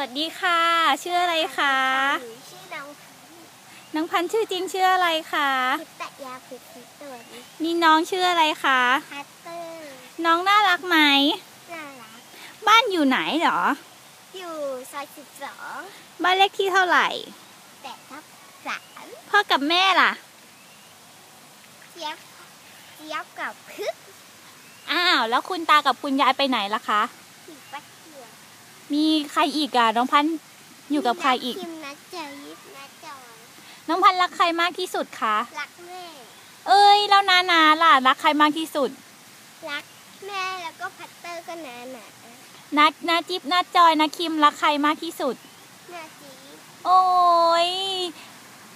วัสดีค่ะ ชื่ออะไรคะหนูชื่อน้องน้องพันธุ์ชื่อจริงชื่ออะไรคะพิตยาพิพิตตัวนี้นี่น้องชื่ออะไรคะพัตเตอร์น้องน่ารักไหมน่ารักบ้านอยู่ไหนเหรอ อยู่ซอยสิบสองบ้านเลขที่เท่าไหร่แต่ทับสามพ่อกับแม่ล่ะเจี๊ยบเจี๊ยบกับพึกอ้าว แล้วคุณตากับคุณยายไปไหนล่ะคะอยู่ปักเกียว มีใครอีกอะน้องพันธุ์อยู่กับใครอีกนัคิมนัดเจอยิปนัดจอยน้องพันธุ์รักใครมากที่สุดคะ รักแม่ เอ้ยแล้วนานาล่ะรักใครมากที่สุด รักแม่แล้วก็พัตเตอร์ก็หนาหนานัดนาจิ๊บนาจอยนาคิมรักใครมากที่สุด หน้าจีโอ้ย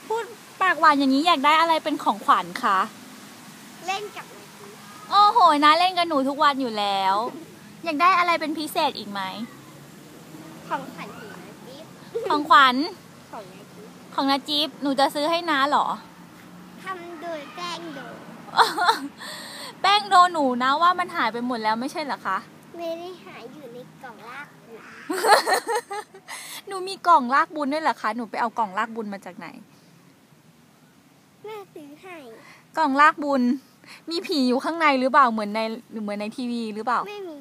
พูดปากหวานอย่างนี้อยากได้อะไรเป็นของขวัญคะ เล่นกับหนาจี โอ้โหนาเล่นกับหนูทุกวันอยู่แล้ว อยากได้อะไรเป็นพิเศษอีกไหม ของขวัญของหนาจีของขวัญของหนาจีของนาจิ๊บหนูจะซื้อให้น้าเหรอทำโดยแป้งโดยแป้งโดหนูนะว่ามันหายไปหมดแล้วไม่ใช่เหรอคะ ไม่ได้หายอยู่ในกล่องลากหัวหนูมีกล่องลากบุญด้วยเหรอคะ หนูไปเอากล่องลากบุญมาจากไหนแม่ซื้อให้กล่องลากบุญ มีผีอยู่ข้างในหรือเปล่าเหมือนในเหมือนในทีวีหรือเปล่า ไม่มี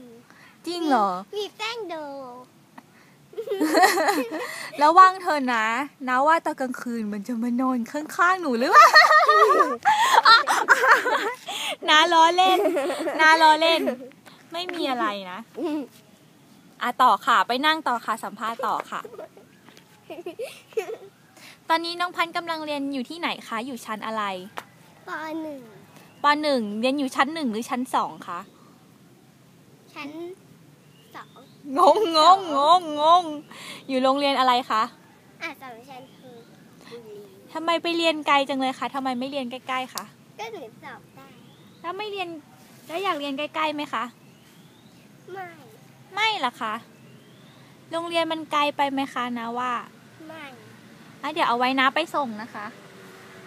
จริงเหรอ มีแป้งโดแล้วว่างเธอนะนะว่าตอนกลางคืนมันจะมานอนข้างๆหนูหรือเปล่านาล้อเล่นนาล้อเล่น ไม่มีอะไรนะอะต่อค่ะ ไปนั่งต่อค่ะ สัมภาษณ์ต่อค่ะ ตอนนี้น้องพันธุ์กำลังเรียนอยู่ที่ไหนคะ อยู่ชั้นอะไรปหนึ่งปหนึ่งเรียนอยู่ชั้นหนึ่งหรือชั้นสองคะ ชั้นสอ งงงงงงงงงอยู่โรงเรียนอะไรคะอะสองชั้นคือบุรีทำไมไปเรียนไกลจังเลยคะทำไมไม่เรียนใกล้ๆคะก็หนูสอบได้แล้วไม่เรียนแล้วอยากเรียนใกล้ๆไหมคะไม่ไม่หรอคะโรงเรียนมันไกลไปไหมคะนะว่าไม่อะเดี๋ยวเอาไว้นะไปส่งนะคะ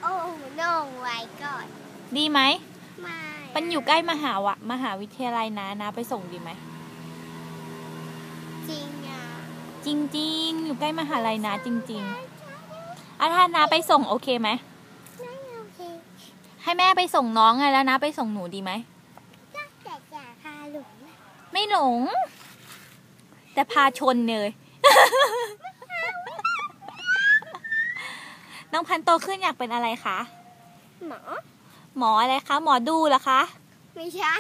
โอ้โน่งไว้ก่อนดีไหมไม่มันอยู่ใกล้มหาวะมหาวิทยาลัยนะนะไปส่งดีไหมจ ริงอะจริง ๆ อยู่ใกล้มหาลัยนะจริง ๆอะถ้านาไปส่งโอเคไหมไม่โอเคให้แม่ไปส่งน้องไงแล้วนะไปส่งหนูดีไหม ก็แต่อยากพาหลงนะไม่หลง แต่พาชนเลย น้องพันธุ์โตขึ้นอยากเป็นอะไรคะ หมอ หมออะไรคะ หมอดูเหรอคะ ไม่ใช่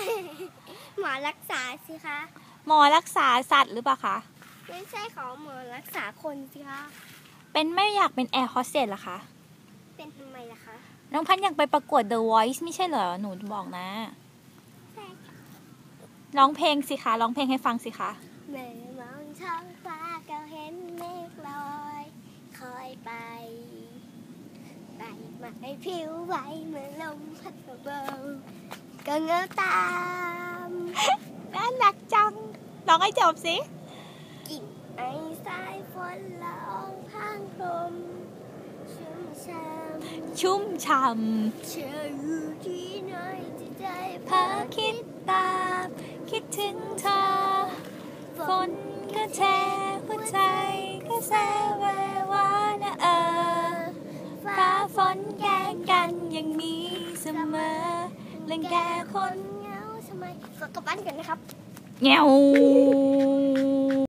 หมอรักษาสิคะ หมอรักษาสัตว์หรือเปล่าคะ ไม่ใช่ของหมอรักษาคนสิคะ เป็นไม่อยากเป็นแอร์โฮสเตสเหรอคะ เป็นทำไมล่ะคะ น้องพันธุ์อยากไปประกวด The Voice ไม่ใช่เหรอ หนูบอกนะ ใช่ค่ะร้องเพลงสิคะ ร้องเพลงให้ฟังสิคะ เมื่อมองท้องฟ้าก็เห็นเมฆลอยคอยไป ไปมาให้ผิวไหวเมื่อลมพัดเบาๆก็เงาตาม น่ารักจัง ร้องให้จบสิกลิ่นไอสายฝนละอองพางพรมชุ่มช่ชุ่มฉ่ำเธออยู่ที่ไหนที่ใจำพาพาคิดตาม คิดถึงเธอ ฝนก็แช่หัวใจก็แซวแววานะเออฟ้าฝนแกล้งกันยังมีเสมอเรื่องแกคนเหงาทำไมขอกลับบ้านกันนะครับ 喵。